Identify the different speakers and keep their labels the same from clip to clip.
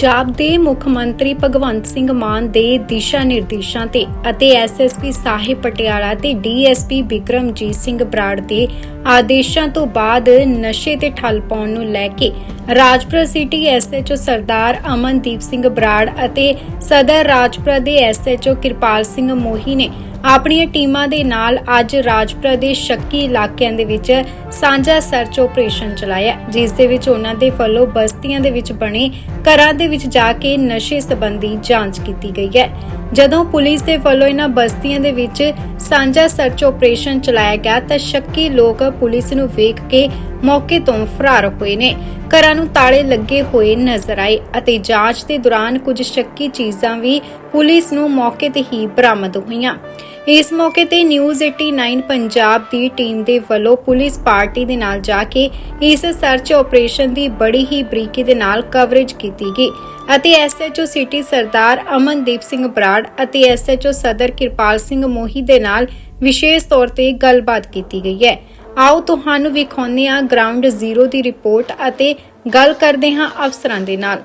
Speaker 1: ਪੰਜਾਬ ਦੇ ਮੁੱਖ ਮੰਤਰੀ ਭਗਵੰਤ ਸਿੰਘ ਮਾਨ ਦੇ ਦਿਸ਼ਾ ਨਿਰਦੇਸ਼ਾਂ ਤੇ ਅਤੇ ਐਸਐਸਪੀ ਸਾਹਿਬ ਪਟਿਆਲਾ ਤੇ ਡੀਐਸਪੀ ਵਿਕਰਮਜੀਤ ਸਿੰਘ ਬਰਾੜ ਦੇ ਆਦੇਸ਼ਾਂ ਤੋਂ ਬਾਅਦ ਨਸ਼ੇ ਤੇ ਠੱਲ ਪਾਉਣ ਨੂੰ ਲੈ ਕੇ ਰਾਜਪੁਰਾ ਸਿਟੀ ਐਸਐਚਓ ਸਰਦਾਰ ਅਮਨਦੀਪ ਸਿੰਘ ਬਰਾੜ ਅਤੇ ਸਦਰ ਰਾਜਪੁਰਾ ਦੇ ਐਸਐਚਓ ਕਿਰਪਾਲ ਸਿੰਘ ਮੋਹੀ ਨੇ ਆਪਣੀਆਂ ਟੀਮਾਂ ਦੇ ਨਾਲ ਅੱਜ ਰਾਜਪੁਰਾ ਦੇ ਸ਼ੱਕੀ ਇਲਾਕਿਆਂ ਦੇ ਵਿੱਚ ਸਾਂਝਾ ਸਰਚ ਆਪਰੇਸ਼ਨ ਚਲਾਇਆ ਜਿਸ ਦੇ ਵਿੱਚ ਉਹਨਾਂ ਦੇ ਵੱਲੋਂ ਬਸਤੀਆਂ ਦੇ ਵਿੱਚ ਬਣੇ ਘਰਾਂ ਦੇ ਵਿੱਚ ਜਾ ਕੇ ਨਸ਼ੇ ਸੰਬੰਧੀ ਜਾਂਚ ਕੀਤੀ ਗਈ ਹੈ। ਜਦੋਂ ਪੁਲਿਸ ਦੇ ਵੱਲੋਂ ਇਹਨਾਂ ਬਸਤੀਆਂ ਦੇ ਵਿੱਚ ਸਾਂਝਾ ਸਰਚ ਆਪਰੇਸ਼ਨ ਚਲਾਇਆ ਗਿਆ, ਤਾਂ ਸ਼ੱਕੀ ਲੋਕ ਪੁਲਿਸ ਨੂੰ ਵੇਖ ਕੇ ਮੌਕੇ ਤੋਂ ਫਰਾਰ ਹੋਏ ਨੇ। ਘਰਾਂ ਨੂੰ ਤਾਲੇ ਲੱਗੇ ਹੋਏ ਨਜ਼ਰ ਆਏ ਅਤੇ ਜਾਂਚ ਦੇ ਦੌਰਾਨ ਕੁਝ ਸ਼ੱਕੀ ਚੀਜ਼ਾਂ ਵੀ ਪੁਲਿਸ ਨੂੰ ਮੌਕੇ ਤੇ ਹੀ ਬਰਾਮਦ ਹੋਈਆਂ। ਇਸ ਮੌਕੇ ਤੇ ਨਿਊਜ਼ 89 ਪੰਜਾਬ ਦੀ ਟੀਮ ਦੇ ਵੱਲੋਂ ਪੁਲਿਸ ਪਾਰਟੀ ਦੇ ਨਾਲ ਜਾ ਕੇ ਇਸ ਸਰਚ ਆਪਰੇਸ਼ਨ ਦੀ ਬੜੀ ਹੀ ਬਰੀਕੀ ਦੇ ਨਾਲ ਕਵਰੇਜ ਕੀਤੀ ਗਈ ਅਤੇ ਐਸਐਚਓ ਸਿਟੀ ਸਰਦਾਰ ਅਮਨਦੀਪ ਸਿੰਘ ਬਰਾੜ ਅਤੇ ਐਸਐਚਓ ਸਦਰ ਕਿਰਪਾਲ ਸਿੰਘ ਮੋਹੀ ਦੇ ਨਾਲ ਵਿਸ਼ੇਸ਼ ਤੌਰ ਤੇ ਗੱਲਬਾਤ ਕੀਤੀ ਗਈ ਹੈ। ਆਓ ਤੁਹਾਨੂੰ ਵਿਖਾਉਂਦੇ ਹਾਂ ਗਰਾਊਂਡ ਜ਼ੀਰੋ ਦੀ ਰਿਪੋਰਟ ਅਤੇ ਗੱਲ ਕਰਦੇ ਹਾਂ ਅਫਸਰਾਂ ਦੇ ਨਾਲ।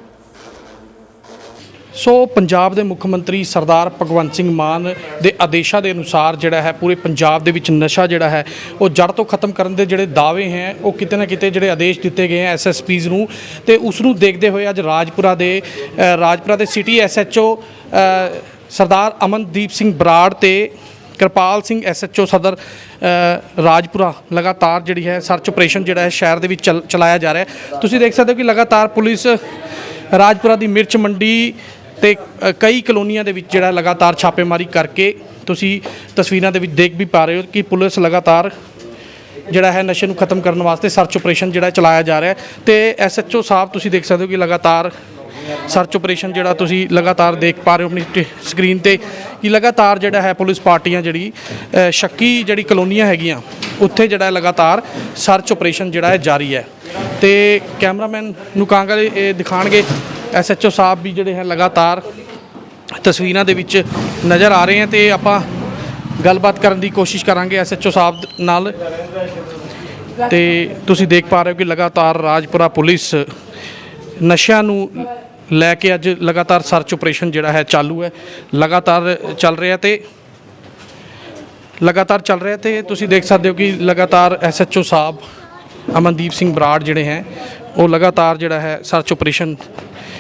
Speaker 2: ਸੋ ਪੰਜਾਬ ਦੇ ਮੁੱਖ ਮੰਤਰੀ ਸਰਦਾਰ ਭਗਵੰਤ ਸਿੰਘ ਮਾਨ ਦੇ ਆਦੇਸ਼ਾਂ ਦੇ ਅਨੁਸਾਰ ਜਿਹੜਾ ਹੈ ਪੂਰੇ ਪੰਜਾਬ ਦੇ ਵਿੱਚ ਨਸ਼ਾ ਜਿਹੜਾ ਹੈ ਉਹ ਜੜ ਤੋਂ ਖਤਮ ਕਰਨ ਦੇ ਜਿਹੜੇ ਦਾਅਵੇ ਹੈ, ਉਹ ਕਿਤੇ ਨਾ ਕਿਤੇ ਜਿਹੜੇ ਆਦੇਸ਼ ਦਿੱਤੇ ਗਏ ਹੈ ਐਸਐਸਪੀਜ਼ ਨੂੰ। ਤੇ ਉਸ ਨੂੰ ਦੇਖਦੇ ਹੋਏ ਅੱਜ ਰਾਜਪੁਰਾ ਦੇ ਰਾਜਪੁਰਾ ਦੇ ਸਿਟੀ ਐਸਐਚਓ ਸਰਦਾਰ ਅਮਨਦੀਪ ਸਿੰਘ ਬਰਾੜ ਤੇ ਕਿਰਪਾਲ ਸਿੰਘ ਐਸਐਚਓ ਸਦਰ ਰਾਜਪੁਰਾ ਲਗਾਤਾਰ ਜਿਹੜੀ ਹੈ ਸਰਚ ਆਪਰੇਸ਼ਨ ਜਿਹੜਾ ਹੈ ਸ਼ਹਿਰ ਦੇ ਵਿੱਚ ਚਲ- ਚਲਾਇਆ ਜਾ ਰਿਹਾ ਹੈ। ਤੁਸੀਂ ਦੇਖ ਸਕਦੇ ਹੋ ਕਿ ਲਗਾਤਾਰ ਪੁਲਿਸ ਰਾਜਪੁਰਾ ਦੀ ਮਿਰਚ ਮੰਡੀ ਤੇ ਅ, ਕਈ ਕਲੋਨੀਆਂ ਦੇ ਵਿੱਚ ਜਿਹੜਾ ਲਗਾਤਾਰ ਛਾਪੇਮਾਰੀ ਕਰਕੇ ਤੁਸੀਂ ਤਸਵੀਰਾਂ ਦੇ ਵਿੱਚ ਦੇਖ ਵੀ ਪਾ ਰਹੇ ਹੋ ਕਿ ਪੁਲਿਸ ਲਗਾਤਾਰ ਜਿਹੜਾ ਹੈ ਨਸ਼ੇ ਨੂੰ ਖਤਮ ਕਰਨ ਵਾਸਤੇ ਸਰਚ ਆਪਰੇਸ਼ਨ ਜਿਹੜਾ ਚਲਾਇਆ ਜਾ ਰਿਹਾ ਹੈ। ਤੇ ਐਸਐਚਓ ਸਾਹਿਬ ਤੁਸੀਂ ਦੇਖ ਸਕਦੇ ਹੋ ਕਿ ਲਗਾਤਾਰ ਸਰਚ ਆਪਰੇਸ਼ਨ ਜਿਹੜਾ ਤੁਸੀਂ ਲਗਾਤਾਰ ਦੇਖ ਪਾ ਰਹੇ ਹੋ ਆਪਣੀ ਟ- ਸਕਰੀਨ ਤੇ ਕਿ ਲਗਾਤਾਰ ਜਿਹੜਾ ਹੈ ਪੁਲਿਸ ਪਾਰਟੀਆਂ ਜਿਹੜੀ ਅ, ਸ਼ੱਕੀ ਜਿਹੜੀ ਕਲੋਨੀਆਂ ਹੈਗੀਆਂ ਉੱਥੇ ਜਿਹੜਾ ਹੈ ਲਗਾਤਾਰ ਸਰਚ ਆਪਰੇਸ਼ਨ ਜਿਹੜਾ ਹੈ ਜਾਰੀ ਹੈ। ਤੇ ਕੈਮਰਾਮੈਨ ਨੂੰ ਕਹਾਂਗਾ ਇਹ ਦਿਖਾਣਗੇ। ਐਸਐਚਓ ਸਾਹਿਬ ਵੀ ਜਿਹੜੇ ਹੈ ਲਗਾਤਾਰ ਤਸਵੀਰਾਂ ਦੇ ਵਿੱਚ ਨਜ਼ਰ ਆ ਰਹੇ ਹਨ ਤੇ ਆਪਾਂ ਗੱਲਬਾਤ ਕਰਨ ਦੀ ਕੋਸ਼ਿਸ਼ ਕਰਾਂਗੇ ਐਸਐਚਓ ਸਾਹਿਬ ਨਾਲ। ਤੇ ਤੁਸੀਂ ਦੇਖ ਪਾ ਰਹੇ ਹੋ ਕਿ ਲਗਾਤਾਰ ਰਾਜਪੁਰਾ ਪੁਲਿਸ ਨਸ਼ਿਆਂ ਨੂੰ ਲੈ ਕੇ ਅੱਜ ਲਗਾਤਾਰ ਸਰਚ ਆਪਰੇਸ਼ਨ ਜਿਹੜਾ ਹੈ ਚਾਲੂ ਹੈ, ਲਗਾਤਾਰ ਚੱਲ ਰਿਹਾ ਤੇ ਲਗਾਤਾਰ ਚੱਲ ਰਿਹਾ ਤੇ ਤੁਸੀਂ ਦੇਖ ਸਕਦੇ ਹੋ ਕਿ ਲਗਾਤਾਰ ਐਸਐਚਓ ਸਾਹਿਬ ਅਮਨਦੀਪ ਸਿੰਘ ਬਰਾੜ ਜਿਹੜੇ ਹੈ, ਉਹ ਲਗਾਤਾਰ ਜਿਹੜਾ ਹੈ ਸਰਚ ਆਪਰੇਸ਼ਨ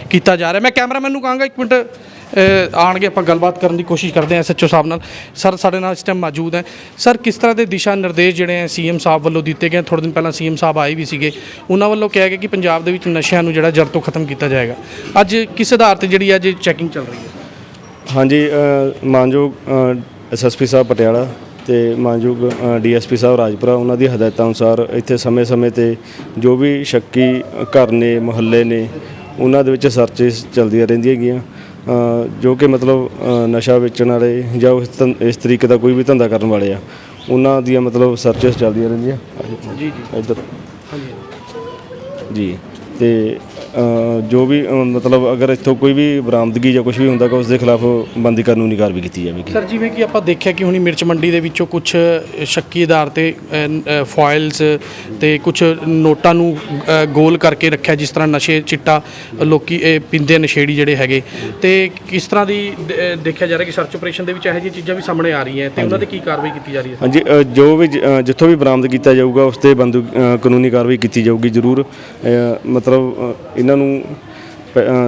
Speaker 2: ਕੀਤਾ ਜਾ ਰਿਹਾ। ਮੈਂ ਕੈਮਰਾਮੈਨ ਨੂੰ ਕਹਾਂਗਾ ਇੱਕ ਮਿੰਟ ਅ, ਆਣਗੇ ਆਪਾਂ ਗੱਲਬਾਤ ਕਰਨ ਦੀ ਕੋਸ਼ਿਸ਼ ਕਰਦੇ ਹਾਂ ਐਸਐਚਓ ਸਾਹਿਬ ਨਾਲ। ਸਰ ਸਾਡੇ ਨਾਲ ਇਸ ਟਾਈਮ ਮੌਜੂਦ ਹੈ। ਸਰ ਕਿਸ ਤਰ੍ਹਾਂ ਦੇ ਦਿਸ਼ਾ ਨਿਰਦੇਸ਼ ਜਿਹੜੇ ਹੈ ਸੀਐਮ ਸਾਹਿਬ ਵੱਲੋਂ ਦਿੱਤੇ ਗਏ? ਥੋੜੇ ਦਿਨ ਪਹਿਲਾਂ ਸੀਐਮ ਸਾਹਿਬ ਆਏ ਵੀ ਸੀਗੇ। ਉਹਨਾਂ ਵੱਲੋਂ ਕਿਹਾ ਗਿਆ ਕਿ ਪੰਜਾਬ ਦੇ ਵਿੱਚ ਨਸ਼ਿਆਂ ਨੂੰ ਜਿਹੜਾ ਜੜ ਤੋਂ ਖਤਮ ਕੀਤਾ ਜਾਏਗਾ। ਅੱਜ ਕਿਸ ਆਧਾਰ ਤੇ ਜਿਹੜੀ ਅੱਜ ਚੈਕਿੰਗ ਚੱਲ ਰਹੀ ਹੈ?
Speaker 3: ਹਾਂਜੀ ਅ, ਮਾਨਯੋਗ ਐਸਐਸਪੀ ਸਾਹਿਬ ਪਟਿਆਲਾ ਤੇ ਮਾਨਯੋਗ ਡੀਐਸਪੀ ਸਾਹਿਬ ਰਾਜਪੁਰਾ ਉਹਨਾਂ ਦੀ ਹਦਾਇਤਾਂ ਅਨੁਸਾਰ ਇੱਥੇ ਸਮੇਂ-ਸਮੇਂ ਤੇ ਜੋ ਵੀ ਸ਼ੱਕੀ ਘਰ ਨੇ ਮੁਹੱਲੇ ਨੇ ਉਹਨਾਂ ਦੇ ਵਿੱਚ ਸਰਚਿਸ ਚੱਲਦੀਆਂ ਰਹਿੰਦੀਆਂ ਹੈਗੀਆਂ। ਜੋ ਕਿ ਮਤਲਬ ਨਸ਼ਾ ਵੇਚਣ ਵਾਲੇ ਜਾਂ ਉਸ ਇਸ ਤਰੀਕੇ ਦਾ ਕੋਈ ਵੀ ਧੰਦਾ ਕਰਨ ਵਾਲੇ ਆ ਉਹਨਾਂ ਦੀਆਂ ਮਤਲਬ ਸਰਚਿਸ ਚੱਲਦੀਆਂ ਰਹਿੰਦੀਆਂ।
Speaker 2: ਜੀ ਜੀ।
Speaker 3: ਇੱਧਰ। ਜੀ। ਤੇ ਜੋ ਵੀ ਅ, ਮਤਲਬ ਅਗਰ ਇੱਥੋਂ ਕੋਈ ਵੀ ਬਰਾਮਦਗੀ ਜਾਂ ਕੁਝ ਵੀ ਹੁੰਦਾ ਤਾਂ ਉਸ ਦੇ ਖਿਲਾਫ ਬੰਦੀ ਕਾਨੂੰਨੀ ਕਾਰਵਾਈ ਕੀਤੀ ਜਾਵੇਗੀ।
Speaker 2: ਸਰ ਜਿਵੇਂ ਕਿ ਆਪਾਂ ਦੇਖਿਆ ਕਿ ਹੁਣੀ ਮਿਰਚ ਮੰਡੀ ਦੇ ਵਿੱਚੋਂ ਕੁਝ ਸ਼ੱਕੀ ਆਧਾਰ ਤੇ ਫਾਇਲਸ ਤੇ ਕੁਝ ਨੋਟਾਂ ਨੂੰ ਅ, ਗੋਲ ਕਰਕੇ ਰੱਖਿਆ ਜਿਸ ਤਰ੍ਹਾਂ ਨਸ਼ੇ ਚਿੱਟਾ ਲੋਕੀ ਇਹ ਪੀਂਦੇ ਨਸ਼ੇੜੀ ਜਿਹੜੇ ਹੈਗੇ। ਤੇ ਕਿਸ ਤਰ੍ਹਾਂ ਦੀ ਦ- ਦੇਖਿਆ ਜਾ ਰਿਹਾ ਕਿ ਸਰਚ ਆਪਰੇਸ਼ਨ ਦੇ ਵਿੱਚ ਇਹੋ ਜਿਹੀਆਂ ਚੀਜ਼ਾਂ ਵੀ ਸਾਹਮਣੇ ਆ ਰਹੀਆਂ ਤੇ ਉਹਨਾਂ ਤੇ ਕੀ ਕਾਰਵਾਈ ਕੀਤੀ ਜਾ ਰਹੀ ਹੈ?
Speaker 3: ਹਾਂਜੀ ਅ, ਜੋ ਵੀ ਜ- ਅ, ਜਿੱਥੋਂ ਵੀ ਬਰਾਮਦ ਕੀਤਾ ਜਾਊਗਾ ਉਸ ਤੇ ਬੰਦੂ ਅ, ਕਾਨੂੰਨੀ ਕਾਰਵਾਈ ਕੀਤੀ ਜਾਊਗੀ ਜ਼ਰੂਰ। ਅ, ਮਤਲਬ ਅ, ਇਹਨਾਂ ਨੂੰ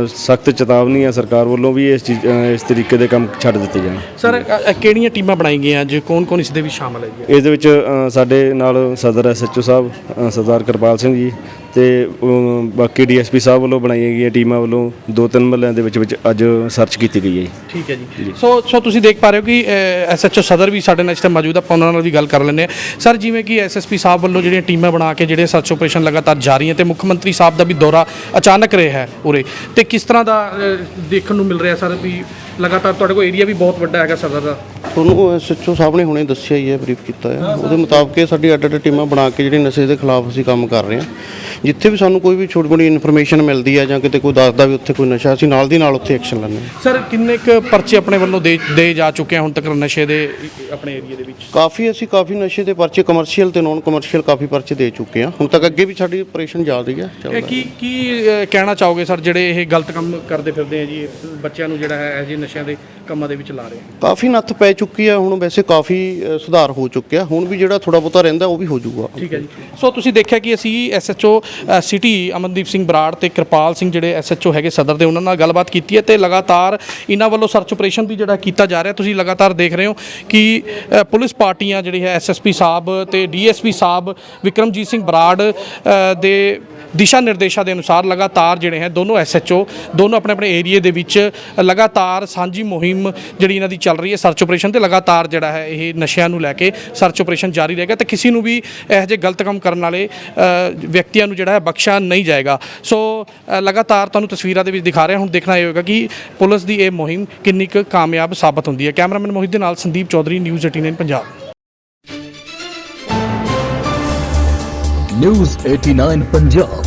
Speaker 3: ਸਖਤ ਚੇਤਾਵਨੀ ਹੈ ਸਰਕਾਰ ਵੱਲੋਂ ਵੀ ਇਸ ਚੀਜ਼ ਇਸ ਤਰੀਕੇ ਦੇ ਕੰਮ ਛੱਡ ਦਿੱਤੇ ਜਾਣ।
Speaker 2: ਸਰ ਕਿਹੜੀਆਂ ਟੀਮਾਂ ਬਣਾਈ ਗਈਆਂ ਅੱਜ? ਕੌਣ ਕੌਣ ਇਸ ਦੇ ਵਿੱਚ ਸ਼ਾਮਲ ਹੈ ਜੀ
Speaker 3: ਇਸ ਦੇ ਵਿੱਚ ਸਾਡੇ ਨਾਲ ਸਦਰ ਐਸਐਚਓ ਸਾਹਿਬ ਸਰਦਾਰ ਕਿਰਪਾਲ ਸਿੰਘ ਜੀ ਤੇ ਅ, ਬਾਕੀ ਡੀਐਸਪੀ ਸਾਹਿਬ ਵੱਲੋਂ ਬਣਾਈਆਂ ਗਈਆਂ ਟੀਮਾਂ ਵੱਲੋਂ ਦੋ ਤਿੰਨ ਮਹੱਲਿਆਂ ਦੇ ਵਿੱਚ ਵਿੱਚ ਅੱਜ ਸਰਚ ਕੀਤੀ ਗਈ ਹੈ ਜੀ।
Speaker 2: ਠੀਕ ਹੈ ਜੀ। ਸੋ ਸੋ ਤੁਸੀਂ ਦੇਖ ਪਾ ਰਹੇ ਹੋ ਕਿ ਐਸਐਚਓ ਸਦਰ ਵੀ ਸਾਡੇ ਨਾਲ ਇਸ ਟਾਈਮ ਮੌਜੂਦ ਆ ਆਪਾਂ ਉਹਨਾਂ ਨਾਲ ਵੀ ਗੱਲ ਕਰ ਲੈਂਦੇ ਆ ਸਰ ਜਿਵੇਂ ਕਿ ਐਸਐਸਪੀ ਸਾਹਿਬ ਵੱਲੋਂ ਜਿਹੜੀਆਂ ਟੀਮਾਂ ਬਣਾ ਕੇ ਜਿਹੜੇ ਸਰਚ ਆਪਰੇਸ਼ਨ ਲਗਾਤਾਰ ਜਾਰੀ ਹੈ ਤੇ ਮੁੱਖ ਮੰਤਰੀ ਸਾਹਿਬ ਦਾ ਵੀ ਦੌਰਾ ਅਚਾਨਕ ਰਿਹਾ ਹੈ ਉਰੇ ਤੇ ਕਿਸ ਤਰ੍ਹਾਂ ਦਾ ਦੇਖਣ ਨੂੰ ਮਿਲ ਰਿਹਾ ਸਰ ਵੀ ਲਗਾਤਾਰ ਤੁਹਾਡੇ ਕੋਲ ਏਰੀਆ ਵੀ ਬਹੁਤ ਵੱਡਾ ਹੈਗਾ ਸਦਰ ਦਾ?
Speaker 4: ਤੁਹਾਨੂੰ ਐਸਐਚਓ ਸਾਹਿਬ ਨੇ ਹੁਣੇ ਦੱਸਿਆ ਹੀ ਹੈ ਬਰੀਫ ਕੀਤਾ ਹੈ। ਉਹਦੇ ਮੁਤਾਬਕ ਇਹ ਸਾਡੀ ਅੱਡ ਅੱਡ ਟੀਮਾਂ ਬਣਾ ਕੇ ਜਿਹੜੀ ਨਸ਼ੇ ਦੇ ਖਿਲਾਫ ਅਸੀਂ ਕੰਮ ਕਰ ਰਹੇ ਹਾਂ। ਜਿੱਥੇ ਵੀ ਸਾਨੂੰ ਕੋਈ ਵੀ ਛੋਟੀ ਮੋਟੀ ਇਨਫੋਰਮੇਸ਼ਨ ਮਿਲਦੀ ਹੈ ਜਾਂ ਕਿਤੇ ਕੋਈ ਦੱਸਦਾ ਵੀ ਉੱਥੇ ਕੋਈ ਨਸ਼ਾ ਅਸੀਂ ਨਾਲ ਦੀ ਨਾਲ ਉੱਥੇ ਐਕਸ਼ਨ ਲੈਂਦੇ ਹਾਂ।
Speaker 2: ਸਰ ਕਿੰਨੇ ਕੁ ਪਰਚੇ ਆਪਣੇ ਵੱਲੋਂ ਦੇ ਦੇ ਜਾ ਚੁੱਕੇ ਆ ਹੁਣ ਤੱਕ ਨਸ਼ੇ ਦੇ ਆਪਣੇ ਏਰੀਆ ਦੇ ਵਿੱਚ?
Speaker 4: ਕਾਫੀ ਅਸੀਂ ਕਾਫੀ ਨਸ਼ੇ ਦੇ ਪਰਚੇ ਕਮਰਸ਼ੀਅਲ ਤੇ ਨਾਨ ਕਮਰਸ਼ੀਅਲ ਕਾਫੀ ਪਰਚੇ ਦੇ ਚੁੱਕੇ ਹਾਂ ਹੁਣ ਤੱਕ ਅੱਗੇ ਵੀ ਸਾਡੀ ਆਪਰੇਸ਼ਨ ਚੱਲ ਰਹੀ ਹੈ
Speaker 2: ਇਹ ਕੀ ਕੀ ਅਹ, ਕਹਿਣਾ ਚਾਹੋਗੇ ਸਰ ਜਿਹੜੇ ਇਹ ਗਲਤ ਕੰਮ ਕਰਦੇ ਫਿਰਦੇ ਆ ਜੀ ਬੱਚਿਆਂ ਨੂੰ ਜਿਹੜਾ ਹੈ ਇਹ ਜਿਹੇ ਨਸ਼ਿਆਂ ਦੇ ਕੰਮਾਂ ਦੇ ਵਿੱਚ ਲਾ ਰਹੇ ਆ?
Speaker 4: ਕਾਫੀ ਨੱਥ ਪੈ ਚੁੱਕੀ ਹੈ ਹੁਣ ਵੈਸੇ ਕਾਫੀ ਅ, ਸੁਧਾਰ ਹੋ ਚੁੱਕਿਆ। ਹੁਣ ਵੀ ਜਿਹੜਾ ਥੋੜਾ ਬਹੁਤਾ ਰਹਿੰਦਾ ਉਹ ਵੀ ਹੋ ਜਾਊਗਾ।
Speaker 2: ਠੀਕ ਹੈ ਜੀ। ਸੋ ਤੁਸੀਂ ਦੇਖਿਆ ਕਿ ਅਸੀਂ ਐਸਐਚਓ ਸਿਟੀ ਅਮਨਦੀਪ ਸਿੰਘ ਬਰਾੜ ਤੇ ਕਿਰਪਾਲ ਸਿੰਘ ਜਿਹੜੇ ਐਸਐਚਓ ਹੈਗੇ ਸਦਰ ਦੇ, ਉਹਨਾਂ ਨਾਲ ਗੱਲਬਾਤ ਕੀਤੀ ਹੈ ਤੇ ਲਗਾਤਾਰ ਇਹਨਾਂ ਵੱਲੋਂ ਸਰਚ ਆਪਰੇਸ਼ਨ ਵੀ ਜਿਹੜਾ ਕੀਤਾ ਜਾ ਰਿਹਾ। ਤੁਸੀਂ ਲਗਾਤਾਰ ਦੇਖ ਰਹੇ ਹੋ ਕਿ ਪੁਲਿਸ ਪਾਰਟੀਆਂ ਜਿਹੜੀ ਹੈ ਐਸਐਸਪੀ ਸਾਹਿਬ ਤੇ ਡੀਐਸਪੀ ਸਾਹਿਬ, ਵਿਕਰਮਜੀਤ ਸਿੰਘ ਬਰਾੜ ਦੇ ਦਿਸ਼ਾ ਨਿਰਦੇਸ਼ਾਂ ਦੇ ਅਨੁਸਾਰ ਲਗਾਤਾਰ ਜਿਹੜੇ ਹੈ ਦੋਨੋਂ ਐਸਐਚਓ ਦੋਨੋਂ ਆਪਣੇ ਆਪਣੇ ਏਰੀਏ ਦੇ ਵਿੱਚ ਲਗਾਤਾਰ ਸਾਂਝੀ ਮੁਹਿੰਮ ਜਿਹੜੀ ਇਹਨਾਂ ਦੀ ਚੱਲ ਰਹੀ ਹੈ ਸਰਚ ਆਪਰੇਸ਼ਨ ਤੇ ਲਗਾਤਾਰ ਜਿਹੜਾ ਹੈ ਇਹ ਨਸ਼ਿਆਂ ਨੂੰ ਲੈ ਕੇ ਸਰਚ ਆਪਰੇਸ਼ਨ ਜਾਰੀ ਰਹੇਗਾ ਤੇ ਕਿਸੇ ਨੂੰ ਵੀ ਇਹੋ ਜਿਹੇ ਗਲਤ ਕੰਮ ਕਰਨ ਵਾਲੇ ਵਿਅਕਤੀਆਂ ਨੂੰ ਜਿਹੜਾ ਹੈ ਬਖਸ਼ਿਆ ਨਹੀਂ ਜਾਏਗਾ। ਸੋ ਲਗਾਤਾਰ ਤੁਹਾਨੂੰ ਤਸਵੀਰਾਂ ਦੇ ਵਿੱਚ ਦਿਖਾ ਰਿਹਾ, ਹੁਣ ਦੇਖਣਾ ਇਹ ਹੋਏਗਾ ਕਿ ਪੁਲਿਸ ਦੀ ਇਹ ਮੁਹਿੰਮ ਕਿੰਨੀ ਕੁ ਕਾਮਯਾਬ ਸਾਬਤ ਹੁੰਦੀ ਹੈ। ਕੈਮਰਾਮੈਨ ਮੋਹਿਤ ਦੇ ਨਾਲ ਸੰਦੀਪ ਚੌਧਰੀ, ਨਿਊਜ਼ 18 ਪੰਜਾਬ।
Speaker 5: ਨਿਊਜ਼ 89 ਪੰਜਾਬ।